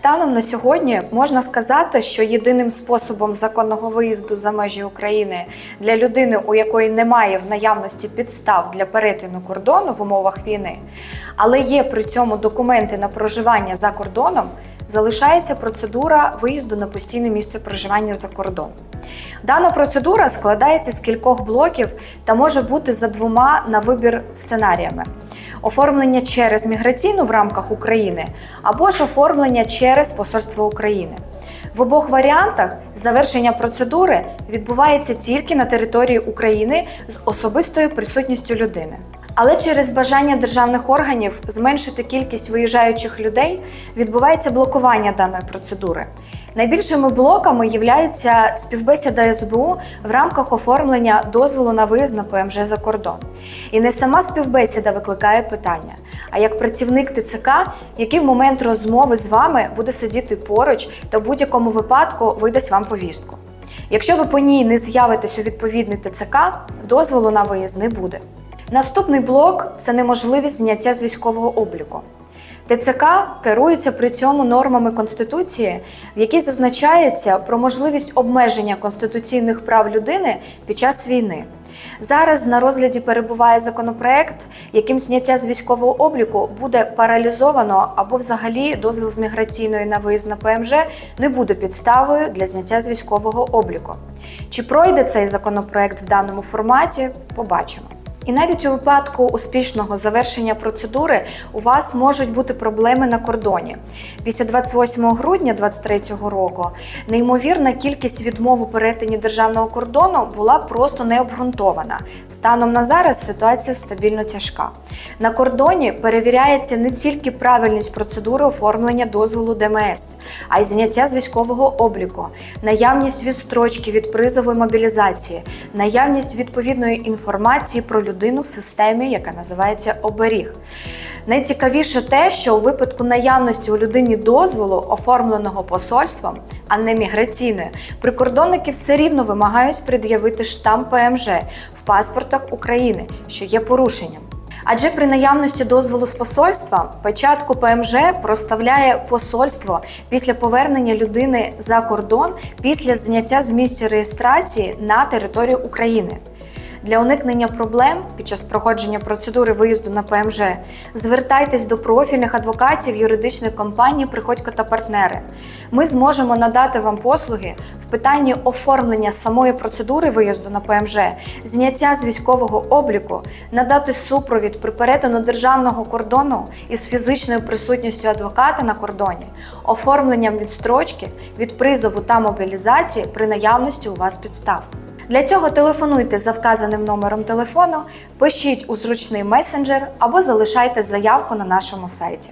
Станом на сьогодні можна сказати, що єдиним способом законного виїзду за межі України для людини, у якої немає в наявності підстав для перетину кордону в умовах війни, але є при цьому документи на проживання за кордоном, залишається процедура виїзду на постійне місце проживання за кордон. Дана процедура складається з кількох блоків та може бути за двома на вибір сценаріями: оформлення через міграційну в рамках України або ж оформлення через Посольство України. В обох варіантах завершення процедури відбувається тільки на території України з особистою присутністю людини. Але через бажання державних органів зменшити кількість виїжджаючих людей відбувається блокування даної процедури. Найбільшими блоками являються співбесіда СБУ в рамках оформлення дозволу на виїзд на ПМЖ за кордон. І не сама співбесіда викликає питання, а як працівник ТЦК, який в момент розмови з вами буде сидіти поруч та в будь-якому випадку видасть вам повістку. Якщо ви по ній не з'явитесь у відповідний ТЦК, дозволу на виїзд не буде. Наступний блок це неможливість зняття з військового обліку. ТЦК керується при цьому нормами Конституції, в якій зазначається про можливість обмеження конституційних прав людини під час війни. Зараз на розгляді перебуває законопроект, яким зняття з військового обліку буде паралізовано або взагалі дозвіл з міграційної на виїзд на ПМЖ не буде підставою для зняття з військового обліку. Чи пройде цей законопроект в даному форматі, побачимо. І навіть у випадку успішного завершення процедури у вас можуть бути проблеми на кордоні. Після 28 грудня 2023 року неймовірна кількість відмов у перетині державного кордону була просто необґрунтована. Станом на зараз ситуація стабільно тяжка. На кордоні перевіряється не тільки правильність процедури оформлення дозволу ДМС, а й зняття з військового обліку, наявність відстрочки від призову мобілізації, наявність відповідної інформації про людину в системі, яка називається оберіг. Найцікавіше те, що у випадку наявності у людині дозволу, оформленого посольством, а не міграційною, прикордонники все рівно вимагають пред'явити штамп ПМЖ в паспортах України, що є порушенням. Адже при наявності дозволу з посольства печатку ПМЖ проставляє посольство після повернення людини за кордон після зняття з місця реєстрації на територію України. Для уникнення проблем під час проходження процедури виїзду на ПМЖ звертайтесь до профільних адвокатів юридичної компанії Приходько та партнери. Ми зможемо надати вам послуги в питанні оформлення самої процедури виїзду на ПМЖ, зняття з військового обліку, надати супровід при перетину державного кордону із фізичною присутністю адвоката на кордоні, оформленням відстрочки від призову та мобілізації при наявності у вас підстав. Для цього телефонуйте за вказаним номером телефону, пишіть у зручний месенджер або залишайте заявку на нашому сайті.